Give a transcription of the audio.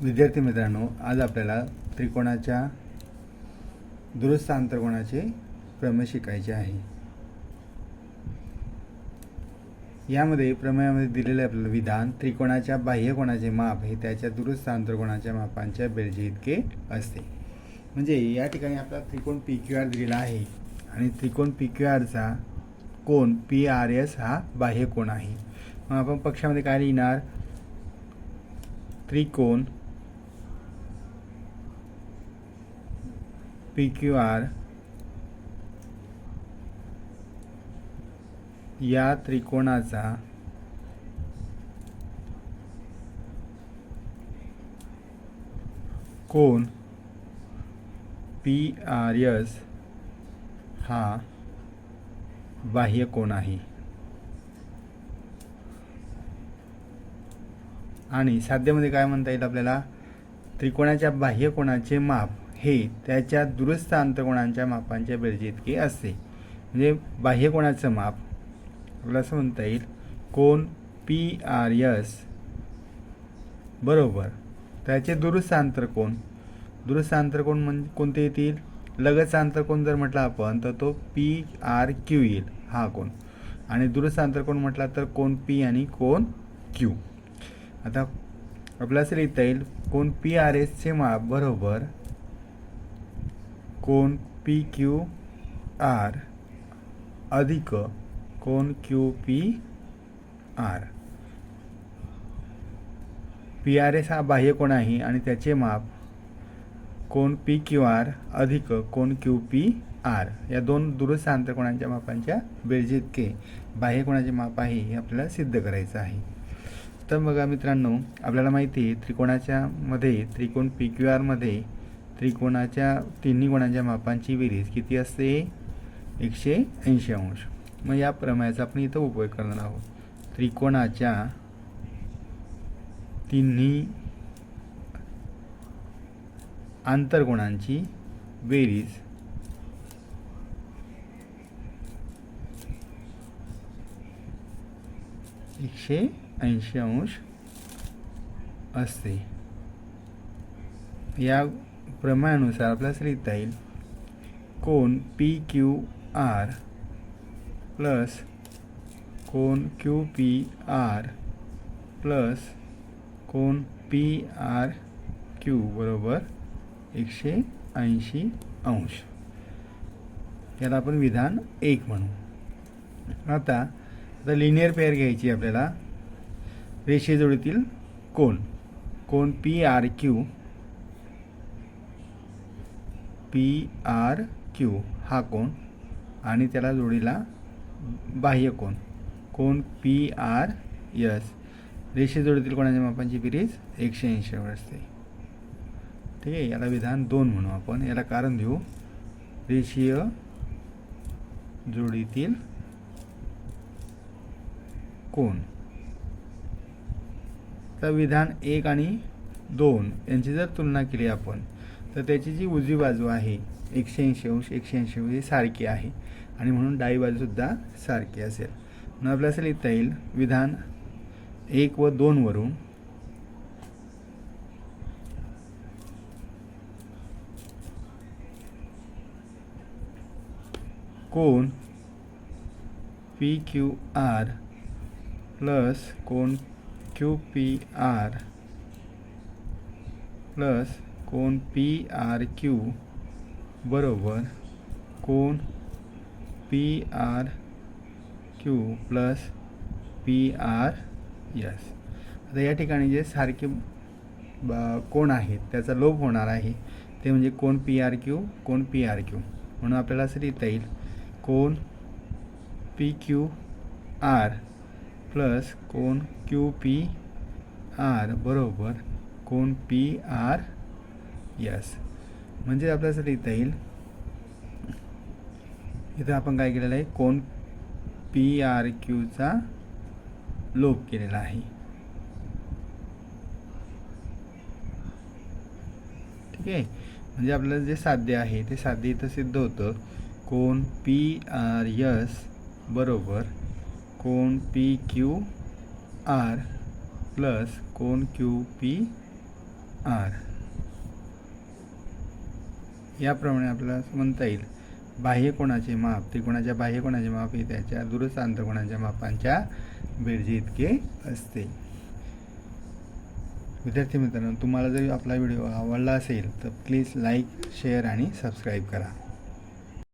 विद्यार्थी मित्रांनो आज आपल्याला त्रिकोणाच्या दुरुस्त आंतरकोणाचे प्रमेय शिकायचे आहे. यामध्ये प्रमेयामध्ये दिलेले आपल्याला विधान त्रिकोणाच्या बाह्यकोणाचे माप हे त्याच्या दुरुस्त आंतरकोणाच्या मापांच्या बेरजे इतके असते. म्हणजे या ठिकाणी आपला त्रिकोण पी क्यू आर दिलेला आहे आणि त्रिकोण पी क्यू आरचा कोण पी आर एस हा बाह्यकोण आहे. मग आपण पक्षामध्ये काय लिहिणार? त्रिकोण पी क्यू आर या त्रिकोणाचा कोण पी आर एस हा बाह्य कोण आहे. आणि साध्यामध्ये काय म्हणता येईल आपल्याला? त्रिकोणाच्या बाह्य कोणाचे माप हे त्याच्या दुरुस्त अंतकोणांच्या मापांच्या बेरजेइतके असते. म्हणजे बाह्यकोणाचं माप? आपल्याला असं म्हणता येईल कोण पी आर यस बरोबर. त्याचे दुरुस्त आंतरकोण दुरुस्त आंतरकोण म्हणजे कोणते येतील? लगतच आंतरकोण जर म्हटला आपण तर तो पी आर क्यू येईल हा कोण आणि दुरुस्त आंतरकोण म्हटला तर कोण पी आणि कोण क्यू. आता आपल्याला असं लिहिता येईल कोण पी आर एसचे माप बरोबर कोण पी क्यू आर? अधिक कोण Q P R? P R S हा बाह्य कोण आहे आणि त्याचे माप कोण पी क्यू आर अधिक कोण क्यू पी आर? या दोन दुरुस्त आंतरकोणांच्या मापांच्या बेरजेतके बाह्यकोणाचे बाह्य कोणाचे माप आहे हे आपल्याला सिद्ध करायचं आहे. तर बघा मित्रांनो आपल्याला माहिती आहे त्रिकोणाच्या मध्ये त्रिकोण पी क्यू आरमध्ये त्रिकोणाच्या तिन्ही कोणाच्या मापांची बेरीज किती असते? एकशे ऐंशी अंश. मग या प्रमेयाचा आपण इथं उपयोग करणार आहोत. त्रिकोणाच्या तिन्ही आंतरकोणांची बेरीज एकशे ऐंशी अंश असते. या प्रमाणानुसार आपल्याला लिहिता येईल कोण पी क्यू आर प्लस कोण क्यू पी आर प्लस कोण पी आर क्यू बरोबर एकशे ऐंशी अंश. याला आपण विधान एक म्हणू. आता आता लिनियर पेअर घ्यायची आपल्याला. रेषे जोडीतील कोण? कोण P R Q P R Q. हा कोण? आणि त्याला जोडीला बाह्य कोण? कोण? P R yes. रेषेजोडीतील कोणाच्या मापांची बेरीज एकशे ऐंशीवर असते. ठीक आहे याला विधान दोन म्हणू आपण. याला कारण देऊ. रेषीय जोडीतील कोण? तर विधान एक आणि दोन यांची जर तुलना केली आपण तर त्याची जी उजवी बाजू आहे एकशे ऐंशी अंश एकशे ऐंशी अंश ही सारखी आहे. आणि म्हणून डावी बाजूसुद्धा सारखी असेल. म्हणून आपल्याला असं लिहिता येईल विधान एक व दोनवरून कोण पी क्यू आर प्लस कोण क्यू पी आर प्लस कोण पी आर क्यू बरोबर कोण P R Q plus P R yes. आता या ठिकाणी जे सारखे ब- कोण आहेत त्याचा लोप होणार आहे ते म्हणजे कोण पी आर क्यू कोण पी आर क्यू. म्हणून आपल्याला असं लिहिता येईल कोण पी क्यू आर प्लस कोण क्यू पी आर बरोबर कोण पी आर यस म्हणजे आपल्यासाठी इथं येईल. इथं आपण काय केलेलं आहे? कोण पी आर क्यूचा लोप केलेला आहे. ठीक आहे? म्हणजे आपल्याला जे साध्य आहे ते साध्य इथं सिद्ध होतं. कोण पी आर यस बरोबर कोण पी क्यू आर प्लस कोण क्यू पी आर याप्रमाणे आपल्याला म्हणता येईल. बाह्य कोणाचे माप त्रिकोणाच्या बाह्य कोणाचे माप हे त्याच्या दुरस्थ अंतर्कोणाच्या मापांच्या बेरजे इतके असते. विद्यार्थी मित्रांनो तुम्हाला जरी आपला व्हिडिओ आवडला असेल तर प्लीज लाईक शेअर आणि सबस्क्राईब करा.